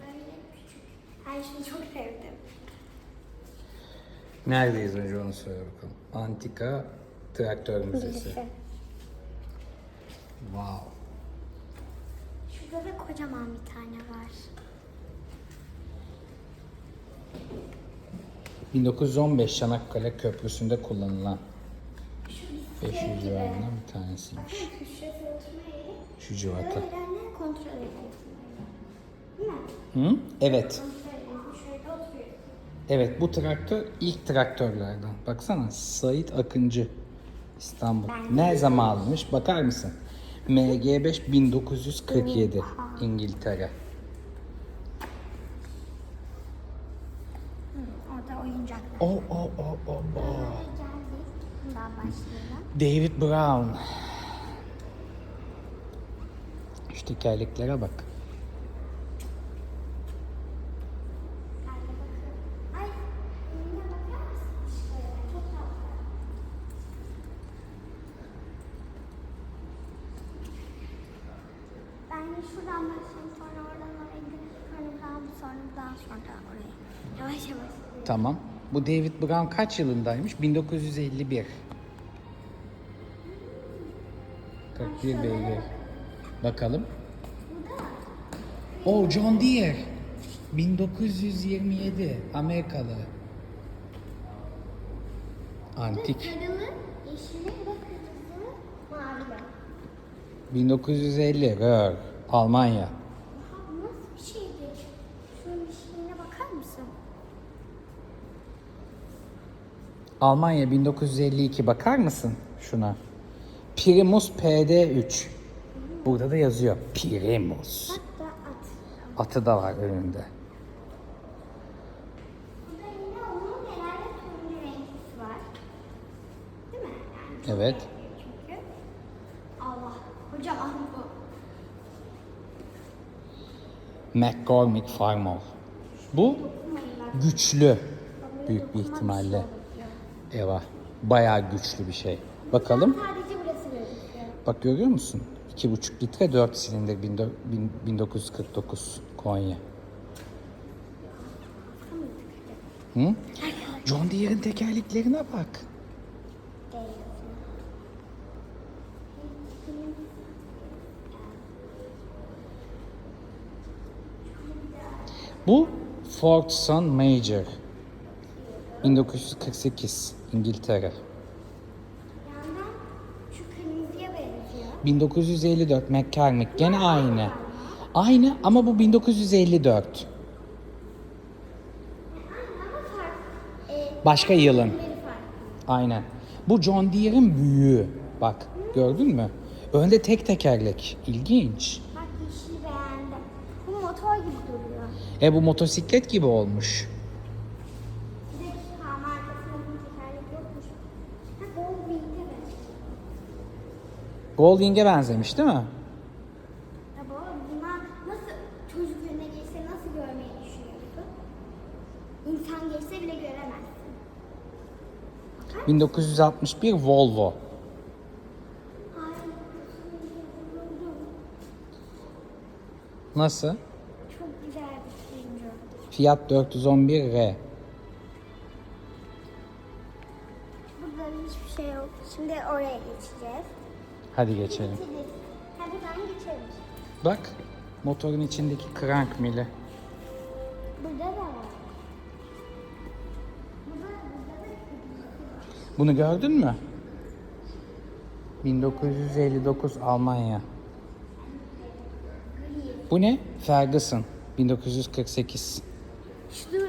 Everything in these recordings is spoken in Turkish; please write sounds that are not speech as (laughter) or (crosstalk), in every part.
Böyle küçük. Ben şunu çok sevdim. Neredeyiz önce onu söyle bakalım. Antika Traktör Müzesi. Wow. Şurada da kocaman bir tane var. 1915 Çanakkale Köprüsü'nde kullanılan 500 bisiklet gibi. civarından bir tanesiymiş. Şu civata. Hı? Evet. Evet bu traktör ilk traktörlerden. Baksana Sait Akıncı İstanbul. Ne zaman alınmış bakar mısın? MG5 1947 İngiltere. O o o o o. Başlayalım. David Brown. Şu tekerleklere bak. Şuradan başlayayım, sonra oradan oraya sonra buradan, sonra buradan, sonra oraya. Yavaş yavaş. Tamam. Bu David Brown kaç yılındaymış? 1951. 41 beygir. Bakalım. O John Deere. 1927 Amerikalı. Antik. Sarılı, yeşili ve kırmızı, mavi var. 1950 Röhr. Almanya. Aha, bu nasıl bir şeydi? Şunun yeşiline bakar mısın? Almanya 1952 bakar mısın şuna? Primus PD3. Burada da yazıyor Primus. Atı da var önünde. Evet. çünkü. Allah. Kocaman bu. McCormick Farmall. Bu güçlü. Büyük bir ihtimalle. Eva. Bayağı güçlü bir şey. Bakalım. Bak görüyor musun? 2,5 litre 4 silindir 1949 Konya. Hı? John Deere'in tekerleklerine bak. Bu Ford Sun Major. 1948 İngiltere. 1954 McCormick gene aynı. Aynı ama bu 1954. Aynı ama farklı. Ee, Başka yılın. Aynen. Bu John Deere'in büyüğü. Bak gördün mü? Önde tek tekerlek. İlginç. Bak yeşili beğendim. Bu motor gibi duruyor. E bu motosiklet gibi olmuş. Bir dakika ama arkasında bir tekerlek yokmuş. Ha Gold Wing'e benziyor. Goldwing'e benzemiş değil mi? Ya baba buna nasıl çocuk önüne geçse nasıl görmeyi düşünüyorsun? İnsan geçse bile göremezsin. 1961 Volvo. Ay. Nasıl? Çok güzel bir turuncu. Fiat 411R. Burada hiçbir şey yok. Şimdi oraya geçeceğiz. Hadi geçelim. Bitiririz. Ha buradan geçelim. Bak motorun içindeki crank mili. Burada da var. Bunu gördün mü? 1959 Almanya. Bu ne? Ferguson. 1948. Şu dur. Ee,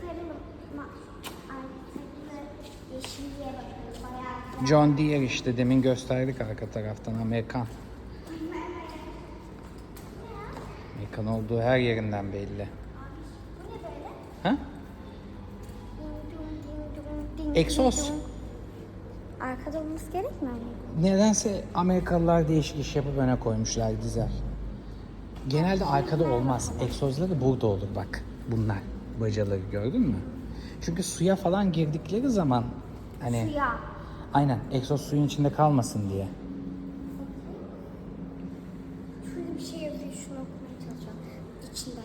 sarı ma ay, sarı yeşilliğe bakalım. Bayağı güzel. John Deere işte demin gösterdik arka taraftan Amerikan. Amerikan olduğu her yerinden belli. Bu ne böyle? Ha? Dong. Arkada olması gerekmiyor mu? Nedense Amerikalılar değişik iş yapıp öne koymuşlar dizel. Genelde arkada olmaz. Egzozları burada olur bak. Bunlar bacaları gördün mü? Çünkü suya falan girdikleri zaman hani Suya. Aynen egzoz suyun içinde kalmasın diye. Şurada bir şey yazıyor. Şunu okumaya çalışıyorum. İçinde.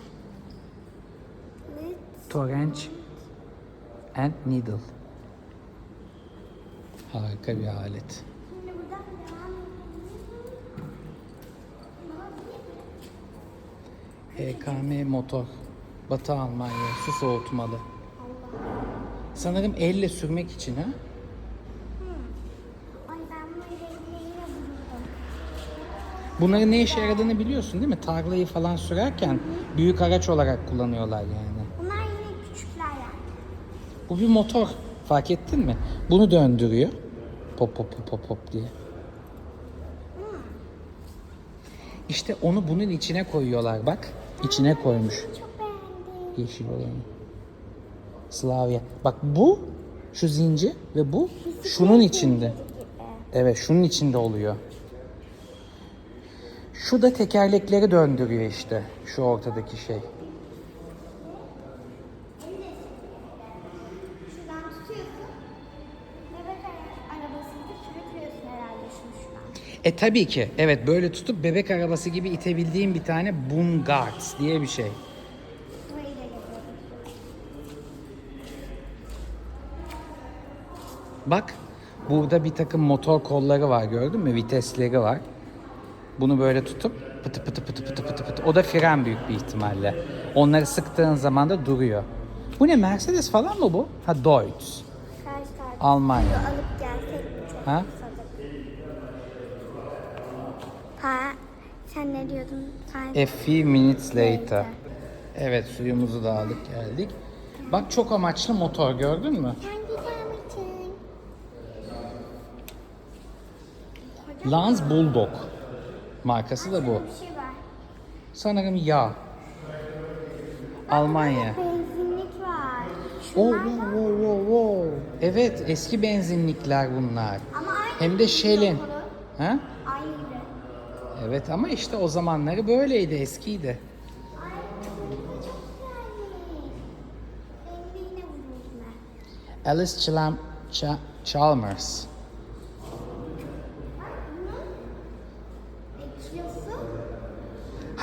Let's Torrench and Needle. Harika bir alet. EKM motor. Batı Almanya. Su soğutmalı. Sanırım elle sürmek için ha? Ay ben bu renkle yine buldum. Bunların ne işe yaradığını biliyorsun değil mi? Tarlayı falan sürerken büyük araç olarak kullanıyorlar yani. Bunlar yine küçükler yani. Bu bir motor. Fark ettin mi? Bunu döndürüyor. Pop pop pop pop pop diye. İşte onu bunun içine koyuyorlar bak. İçine koymuş. Çok beğendim. Yeşil olanı. Slavya. Bak bu şu zincir ve bu şunun içinde. Evet şunun içinde oluyor. Şu da tekerlekleri döndürüyor işte. Şu ortadaki şey. E tabii ki. Evet böyle tutup bebek arabası gibi itebildiğim bir tane Boom diye bir şey. Bak burada bir takım motor kolları var gördün mü? Vitesleri var. Bunu böyle tutup pıtı pıtı pıtı pıtı pıtı pıtı. O da fren büyük bir ihtimalle. Onları sıktığın zaman da duruyor. Bu ne Mercedes falan mı bu? Ha Deutz. Almanya. Alıp gelsek Ha? Ha, sen ne diyordun? Sen... A few minutes later. Evet suyumuzu da aldık geldik. Bak çok amaçlı motor gördün mü? Sen gider misin? Lance Bulldog. Markası da bu. Bir şey var. Sanırım yağ. Almanya. Benzinlik var. Oh, Şunlar wow, da. wow, wow, wow. Evet eski benzinlikler bunlar. Ama aynı Hem de motoru. Ha? Gibi. Evet ama işte o zamanları böyleydi eskiydi. Alice Chalam Cha- Chalmers.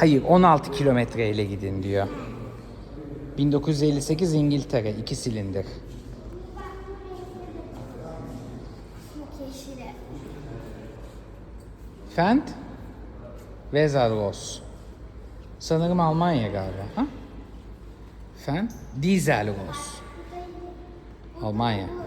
Hayır 16 kilometreyle gidin diyor. 1958 İngiltere 2 silindir. Fendt Weserlos. Sanırım Almanya galiba. Ha? Fendt Dieselros. Almanya.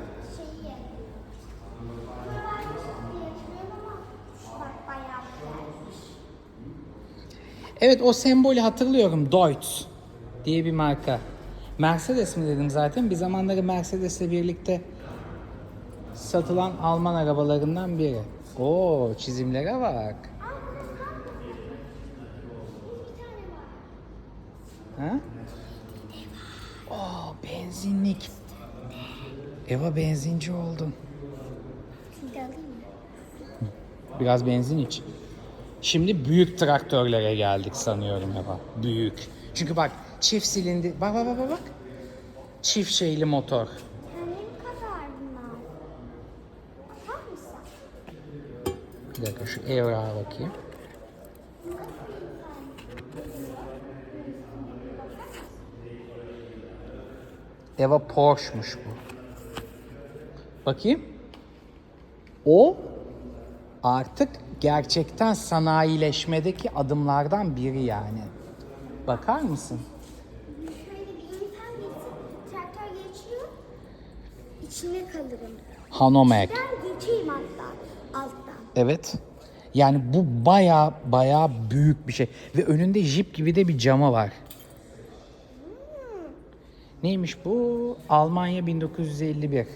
Evet o sembolü hatırlıyorum. Deutz diye bir marka. Mercedes mi dedim zaten. Bir zamanları Mercedes'le birlikte satılan Alman arabalarından biri. Oo çizimlere bak. Ha? Oo benzinlik. Eva benzinci oldun. Biraz benzin iç. Şimdi büyük traktörlere geldik sanıyorum Eva. Büyük. Çünkü bak çift silindir. Bak bak bak bak. Çift şeyli motor. Bir dakika şu evrağa bakayım. Eva Porsche'muş bu. Bakayım. O artık gerçekten sanayileşmedeki adımlardan biri yani. Bakar mısın? Şöyle bir insan geçsin, traktör geçiyor. İçine kalırım. Hanomek. geçeyim hatta alttan. Evet. Yani bu baya baya büyük bir şey. Ve önünde jip gibi de bir camı var. Neymiş bu? Almanya 1951.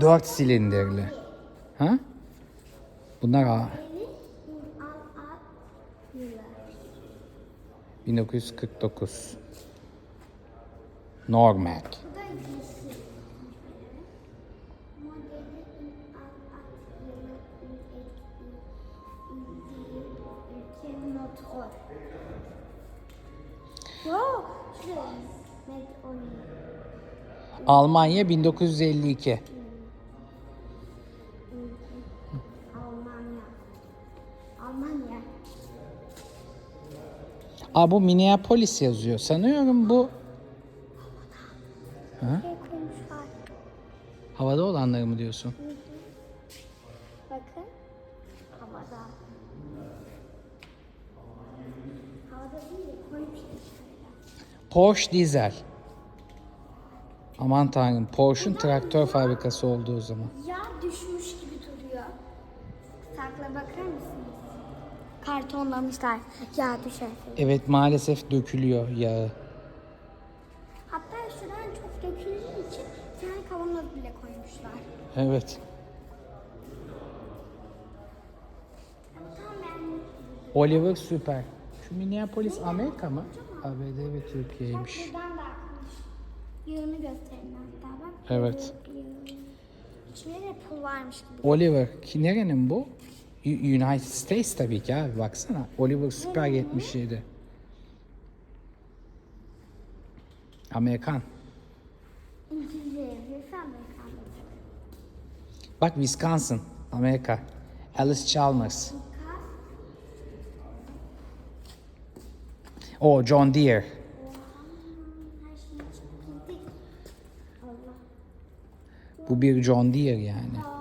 4 silindirli. Ha? Bunlar ha. 1949. Normac. Almanya 1952 Aa bu Minneapolis yazıyor. Sanıyorum bu koymuşlar. havada olanları mı diyorsun? Bakın. Havada. Havada değil de koymuşlar şöyle. Porsche dizel. Aman tanrım Porsche'un traktör fabrikası olduğu zaman. Yağ düşmüş gibi duruyor. Sakla bakar mısınız? Kartonlamışlar yağ düşerse. Evet maalesef dökülüyor yağı. Hatta şuradan çok döküldüğü için bir kavanoz bile koymuşlar. Evet. Oliver süper. Şu Minneapolis Amerika mı? ABD ve Türkiye'ymiş. Bak buradan da. Yağını gösterin hatta bak. Evet. İçinde de pul varmış gibi. Oliver ki nerenin bu? United States tabii ki abi baksana. Oliver Super 77. Amerikan. Bak Wisconsin, Amerika. Alice Chalmers. O John Deere. Bu bir John Deere yani.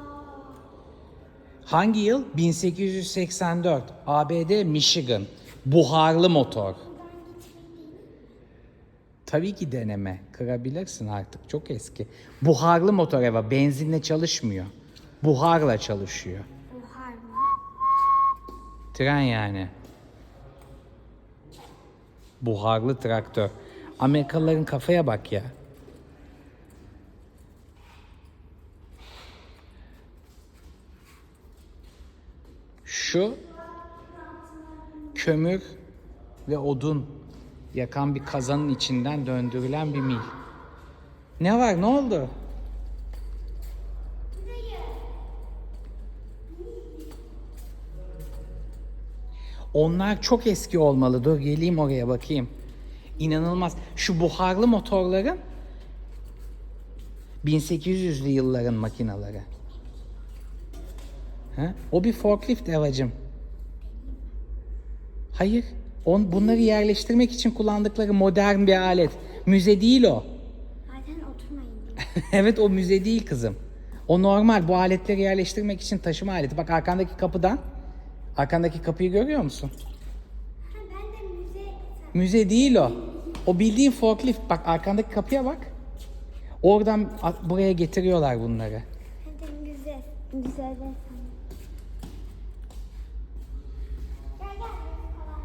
Hangi yıl? 1884. ABD, Michigan. Buharlı motor. Tabii ki deneme. Kırabilirsin artık. Çok eski. Buharlı motor eva. Benzinle çalışmıyor. Buharla çalışıyor. Buhar mı? Tren yani. Buharlı traktör. Amerikalıların kafaya bak ya. Şu kömür ve odun yakan bir kazanın içinden döndürülen bir mil. Ne var? Ne oldu? Onlar çok eski olmalı. Dur geleyim oraya bakayım. İnanılmaz. Şu buharlı motorların 1800'lü yılların makinaları. Ha? O bir forklift evacım. Hayır. On, bunları yerleştirmek için kullandıkları modern bir alet. Müze değil o. Zaten oturmayın (laughs) evet o müze değil kızım. O normal bu aletleri yerleştirmek için taşıma aleti. Bak arkandaki kapıdan. Arkandaki kapıyı görüyor musun? Ha, ben de müze... Müze değil o. O bildiğin forklift. Bak arkandaki kapıya bak. Oradan buraya getiriyorlar bunları. De müze. Müze de sanırım. Gel gel. falan.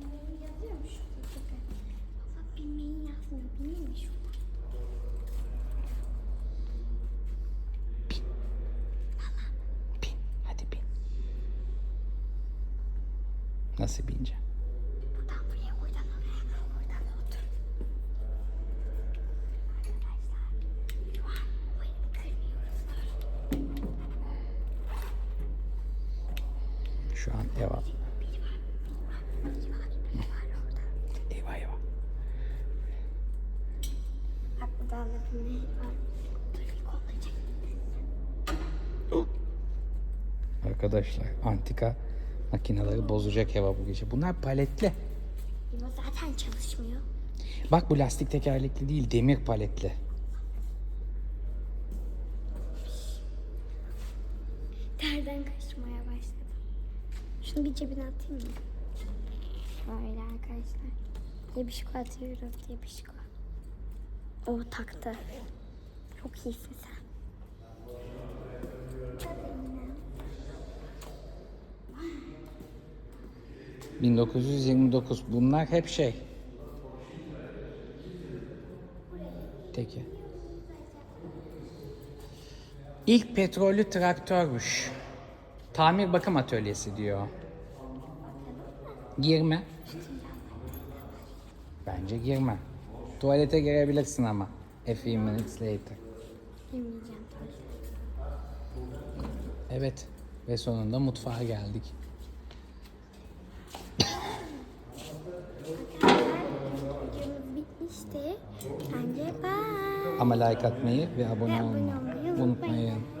Bilmeyi yazıyor mu şurada? Bakın. Baba bilmeyi yazmıyor. Bilmiyor mu şurada? Bin. Hadi bin. Nasıl bineceğim? Buradan buraya, oradan oraya, oradan otur. Arkadaşlar, şu an oyunu kırmıyoruz. Şu an eva. Biri var, biri var, biri var orada. Eyvah eyvah. Bak olacak. Arkadaşlar antika makineleri bozacak eva bu gece. Bunlar paletli. Bu zaten çalışmıyor. Bak bu lastik tekerlekli değil demir paletli. Terden kaçmaya başladım. Şunu bir cebine atayım mı? Şöyle arkadaşlar. Yebişko atıyoruz yebişko. O taktı. Çok iyisin sen. 1929. Bunlar hep şey. Peki. İlk petrollü traktörmüş. Tamir bakım atölyesi diyor. Girme. Bence girme. Tuvalete girebilirsin ama. A few minutes later. Evet. Ve sonunda mutfağa geldik. Bitmişti. Bence bye. Ama like atmayı ve abone Ve abone olmayı olmayı unutmayın.